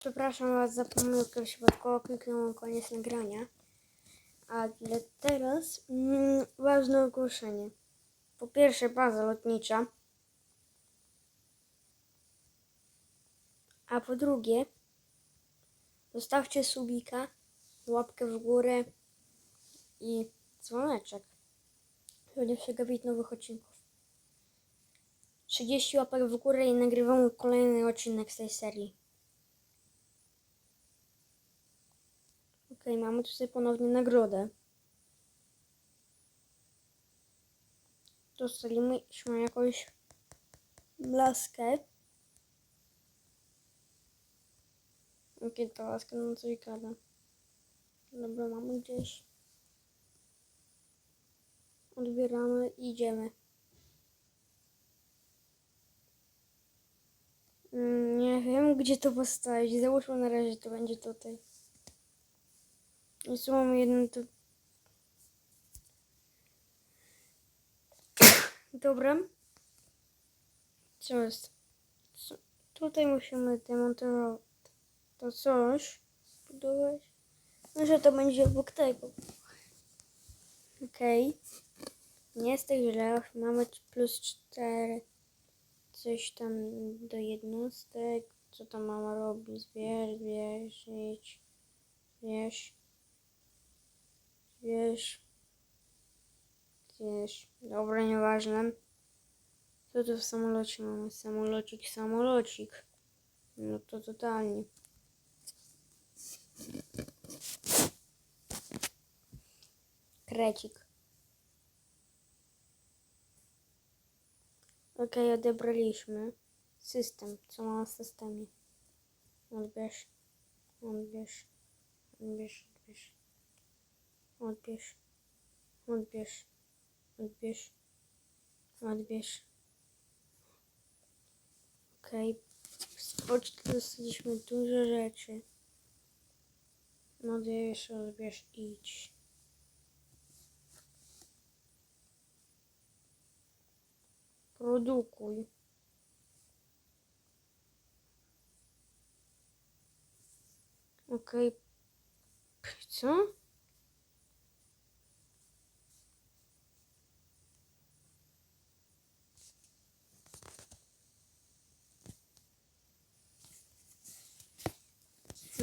Przepraszam Was za pomyłkę, przypadkowo kliknąłem koniec nagrania. A dla teraz mm, ważne ogłoszenie. Po pierwsze baza lotnicza. A po drugie zostawcie subika, łapkę w górę i dzwoneczek. Żeby nie przegapić nowych odcinków. 30 łapek w górę i nagrywamy kolejny odcinek z tej serii. Okej, mamy tutaj ponownie nagrodę. Dostaliśmy jakąś laskę. Okej, ta laska nam coś gada. Dobra, mamy gdzieś. Odbieramy i idziemy. Mm, Nie wiem, gdzie to postawić. Załóżmy na razie, to będzie tutaj. Tu mamy jeden tu. Dobra. Co jest? Co? Tutaj musimy demontować to coś. Budować. Może to będzie obok tego. Okej. Nie jest tak źle. Mamy plus 4. Coś tam do jednostek. Co tam mama robi? Zbierz, zbierz. Zbierz. Wiesz. Wiesz. Dobra, nieważne. Co tu w samolocie mamy? Samolocik, samolocik. No to totalnie. Krecik. Okej, odebraliśmy. System. Co ma w systemie? Odbierz. Odbierz. Odbierz. Odbierz. Odbierz. Odbierz. Odbierz. Okej. Z poczty dostaliśmy dużo rzeczy. Odbierz, odbierz, idź. Produkuj. Okej. Co?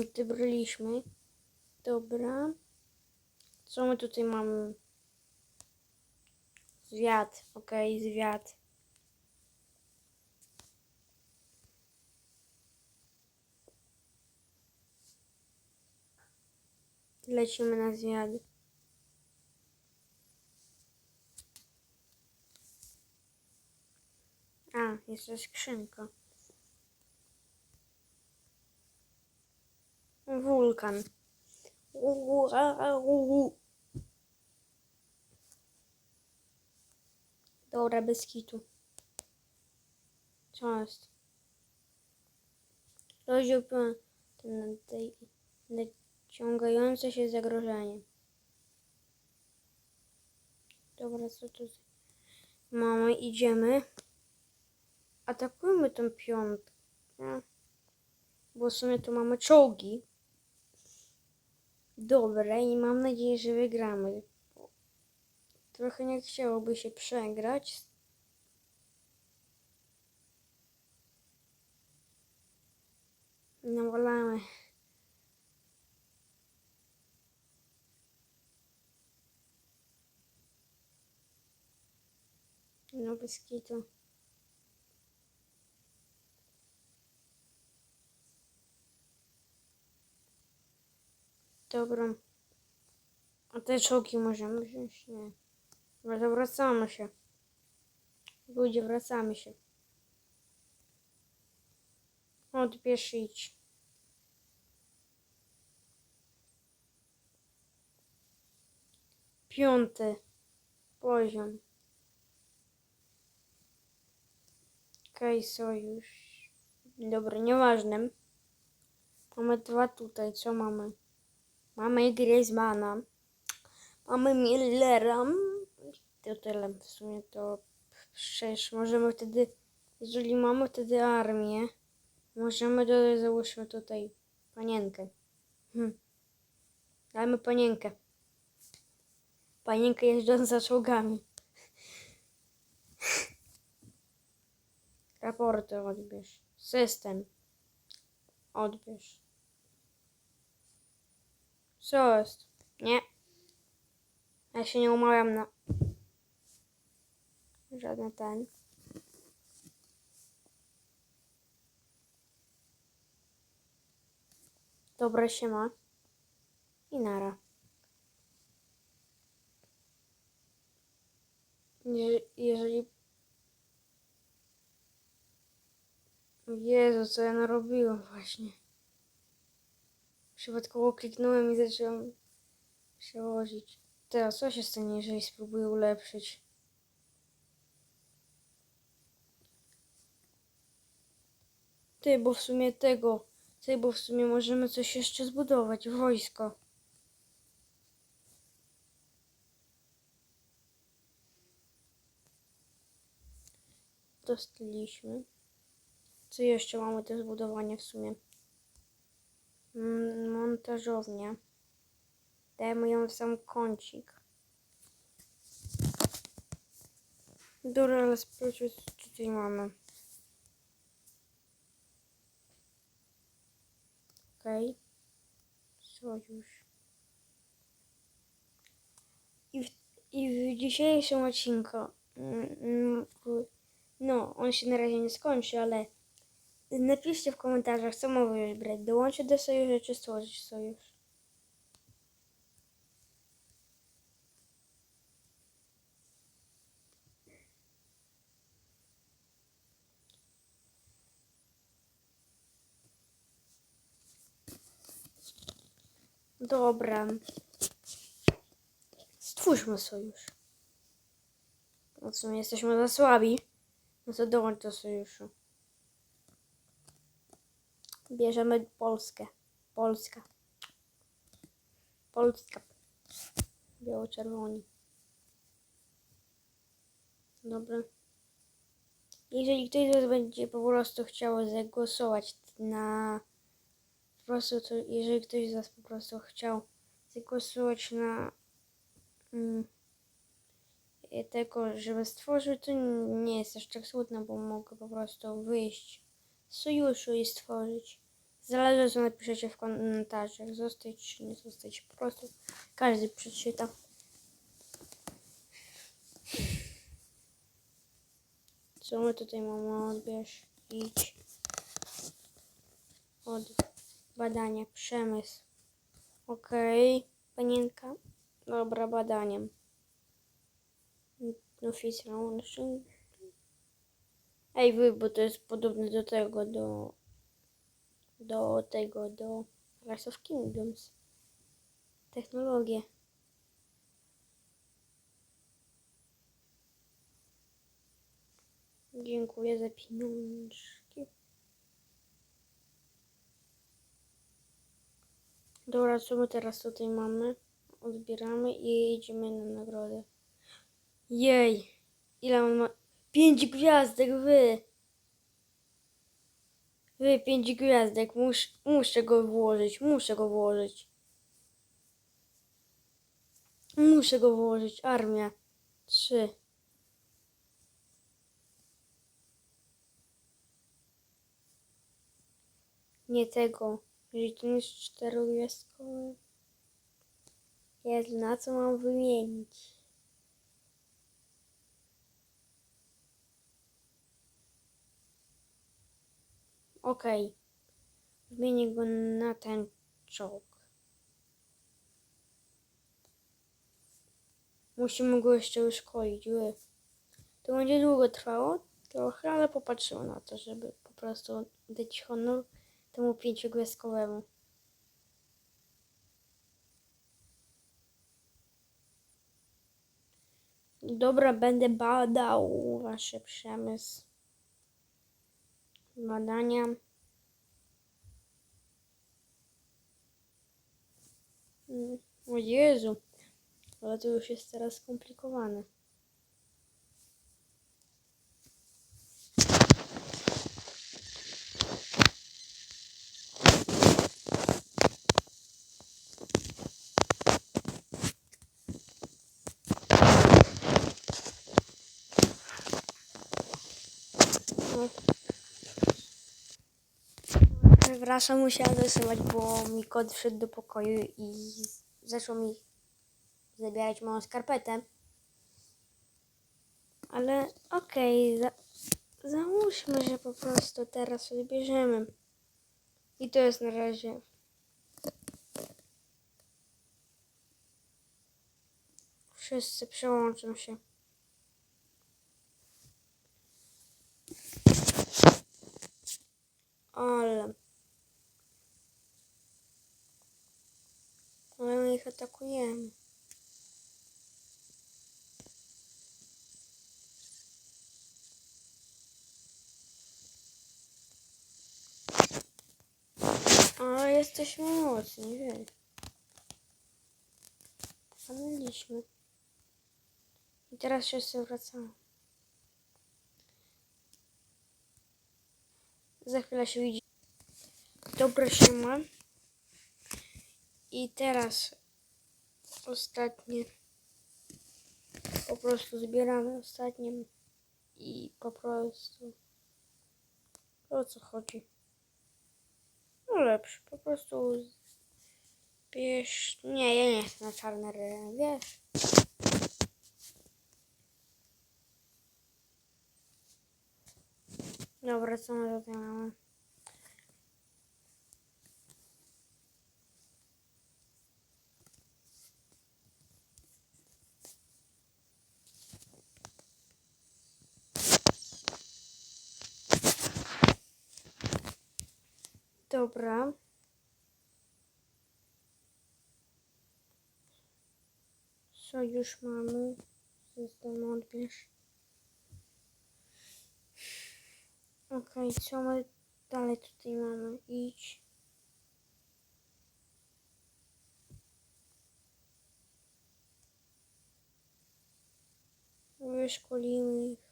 Odebraliśmy. Dobra. Co my tutaj mamy? Zwiat. Okej, zwiat. Lecimy na zwiat. A, jeszcze skrzynka. Wulkan. Uau. Dobra, bez kitu. Co jest? Rozdział ten naciągające się zagrożenie. Dobra, co tu? Mamy, idziemy. Atakujmy tą piątkę. Bo w sumie tu mamy czołgi. Dobra i mam nadzieję, że wygramy. Trochę nie chciałoby się przegrać. Nawalamy. No bez kitu. Dobra. A te czołgi możemy wziąć? Nie. Dobra, wracamy się. Ludzie, wracamy się. Odbierz idź. Piąty poziom. Okej, sojusz. Dobra, nieważne. Mamy dwa tutaj. Co mamy? Mamy Griezmana. Mamy Millera. To tyle w sumie to przecież możemy wtedy, jeżeli mamy wtedy armię, możemy dodać załóżmy tutaj Panienkę. Hm. Dajmy panienkę. Panienkę jeżdżąca czołgami. Raporty odbierz. System. Odbierz. Co jest? Nie. Ja się nie umawiam na... Żaden ten. Dobra się ma. I nara. Je- Jeżeli... Jezu, co ja narobiłam właśnie. Przypadkowo kliknąłem i zacząłem przełożyć. Teraz co się stanie, jeżeli spróbuję ulepszyć? Ty, bo w sumie tego... Ty, bo w sumie możemy coś jeszcze zbudować. Wojsko. Dostaliśmy. Co jeszcze mamy do zbudowania w sumie? Mm, Montażownia. Dajmy ją w sam kącik. Dobra, ale sprawdźmy co tutaj mamy. Okej. Sojusz. I w, I w dzisiejszym odcinku, mm, mm, no, on się na razie nie skończy, ale napiszcie w komentarzach, co mogę wybrać. Dołączyć do sojuszu, czy stworzyć sojusz. Dobra. Stwórzmy sojusz. No w sumie jesteśmy za słabi. No to dołącz do sojuszu. Bierzemy Polskę. Polska. Polska. Biało-czerwoni. Dobra. Jeżeli ktoś z Was będzie po prostu chciał zagłosować na... Po prostu to, jeżeli ktoś z Was po prostu chciał zagłosować na... Mm, i tego, żeby stworzył, to nie jest aż tak smutno, bo mogę po prostu wyjść z sojuszu i stworzyć. Zależy co napiszecie w komentarzach, zostać czy nie zostać, po prostu każdy przeczyta. Co my tutaj mamy? Odbierz, idź. Od badania, przemysł. Okej, panienka. Dobra, badaniem. Launching. Ej, wy, bo to jest podobne do tego, do... Do tego, do Rise of Kingdoms. Technologie. Dziękuję za pieniążki. Dobra, co my teraz tutaj mamy? Odbieramy i idziemy na nagrodę. Jej, ile on ma? Pięć gwiazdek, wy! Wy, pięć gwiazdek, Mus, muszę go włożyć, muszę go włożyć. Muszę go włożyć, armia. Trzy. Nie tego, jeżeli to nie jest czterogwiazdkowe. Na co mam wymienić? Okej. Zmienię go na ten czołg. Musimy go jeszcze uszkolić. To będzie długo trwało, trochę, ale popatrzymy na to, żeby po prostu dać honor temu pięciogwiazdkowemu. Dobra, będę badał wasze przemysł. Badania. Mm, O Jezu, ale to już jest teraz skomplikowane. Przepraszam, musiałam zasyłać, bo mi kot wszedł do pokoju i zaczął mi zabierać moją skarpetę. Ale okej, za, załóżmy, że po prostu teraz odbierzemy. I to jest na razie. Wszyscy przełączą się. Ale. Ale ich atakujemy. Ale jesteśmy mocni, wiesz. Stanęliśmy. I teraz wszyscy wracamy. Za chwilę się widzi. Dobra siema. I teraz ostatnie. Po prostu zbieramy ostatnie. I po prostu. O co chodzi? No lepszy. Po prostu. Bierz. Nie, ja nie chcę na czarne ry, wiesz. Dobra, co my tutaj mamy? Sojusz mamy. System odbierz. Okej, co my dalej tutaj mamy? Idź. Wyszkolimy ich.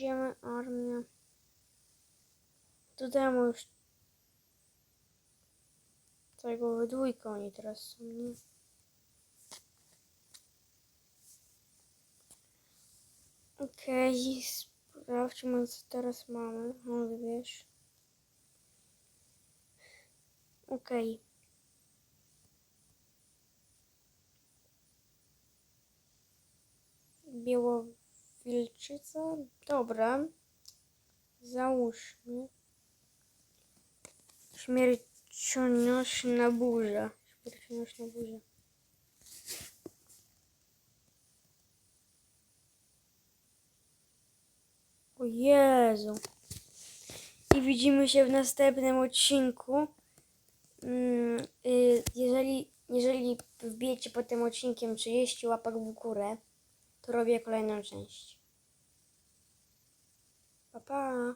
Idziemy armię. Mamy już tego we oni teraz są, nie? Okej, sprawdźmy co teraz mamy. No wiesz. Okej. Białowilczyca? Dobra. Załóżmy. Śmiercionośna burza. Śmiercionośna burza. O Jezu. I widzimy się w następnym odcinku. Mm, y, jeżeli, jeżeli wbijecie pod tym odcinkiem 30 łapek w górę, to robię kolejną część. Pa, pa.